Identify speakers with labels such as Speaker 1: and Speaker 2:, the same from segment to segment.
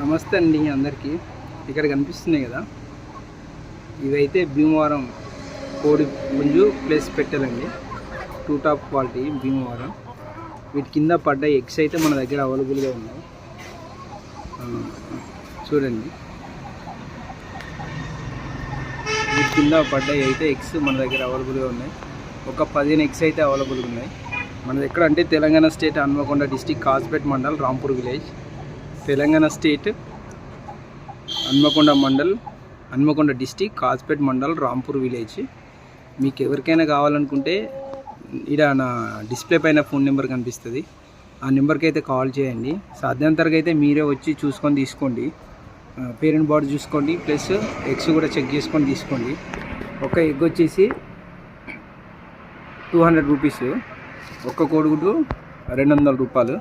Speaker 1: నమస్తే అండి అందరికీ. ఇక్కడ కనిపిస్తున్నాయి కదా. ఇవైతే భీమవరం కోడి పుంజు ప్లస్ పెట్టాలండి టూ టాప్ క్వాలిటీ భీమవరం. వీటి కింద పడ్డ ఎగ్స్ అయితే మన దగ్గర అవైలబుల్గా ఉన్నాయి. చూడండి. వీటి కింద పడ్డాయి అయితే ఎగ్స్ మన దగ్గర అవైలబుల్గా ఉన్నాయి. ఒక పదిహేను ఎగ్స్ అయితే అవైలబుల్గా ఉన్నాయి. మనది ఎక్కడ అంటే Telangana state Hanmakonda district Kazipet mandal Rampur village. Telangana state Hanmakonda mandal Hanmakonda district Kazipet mandal Rampur village. మీకు ఎవరికైనా కావాలనుకుంటే ఇక్కడ నా డిస్ప్లే పైన ఫోన్ నెంబర్ కనిపిస్తుంది. ఆ నెంబర్కి అయితే కాల్ చేయండి. సాధ్యంతరకు అయితే మీరే వచ్చి చూసుకొని తీసుకోండి. పేరెంట్ బాడీ చూసుకోండి ప్లస్ ఎగ్స్ కూడా చెక్ చేసుకొని తీసుకోండి. ఒక ఎగ్ వచ్చేసి టూ హండ్రెడ్ రూపీస్. ఒక్క కోడిగుడ్డు రెండు వందల రూపాయలు.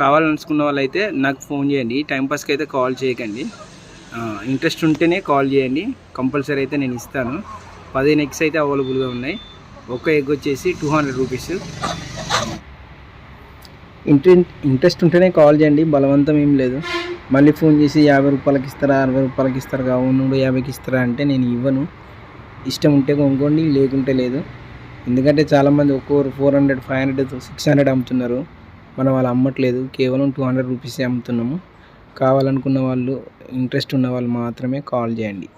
Speaker 1: కావాలనుకున్న వాళ్ళైతే నాకు ఫోన్ చేయండి. టైంపాస్కి అయితే కాల్ చేయకండి. ఇంట్రెస్ట్ ఉంటేనే కాల్ చేయండి. కంపల్సరీ అయితే నేను ఇస్తాను. పదిహేను ఎగ్స్ అయితే అవైలబుల్గా ఉన్నాయి. ఒక్క ఎగ్ వచ్చేసి టూ హండ్రెడ్ రూపీస్ ఇంట్రెస్ట్ ఉంటేనే కాల్ చేయండి. బలవంతం ఏం లేదు. మళ్ళీ ఫోన్ చేసి యాభై రూపాయలకి ఇస్తారా అరవై రూపాయలకి ఇస్తారా కావును యాభైకి ఇస్తారా అంటే నేను ఇవ్వను. ఇష్టం ఉంటే కొనుక్కోండి లేకుంటే లేదు. ఎందుకంటే చాలామంది ఒక్కొక్కరు four hundred five hundred six hundred అమ్ముతున్నారు. మనం వాళ్ళు అమ్మట్లేదు. కేవలం టూ హండ్రెడ్ రూపీసే అమ్ముతున్నాము. కావాలనుకున్న వాళ్ళు ఇంట్రెస్ట్ ఉన్న వాళ్ళు మాత్రమే కాల్ చేయండి.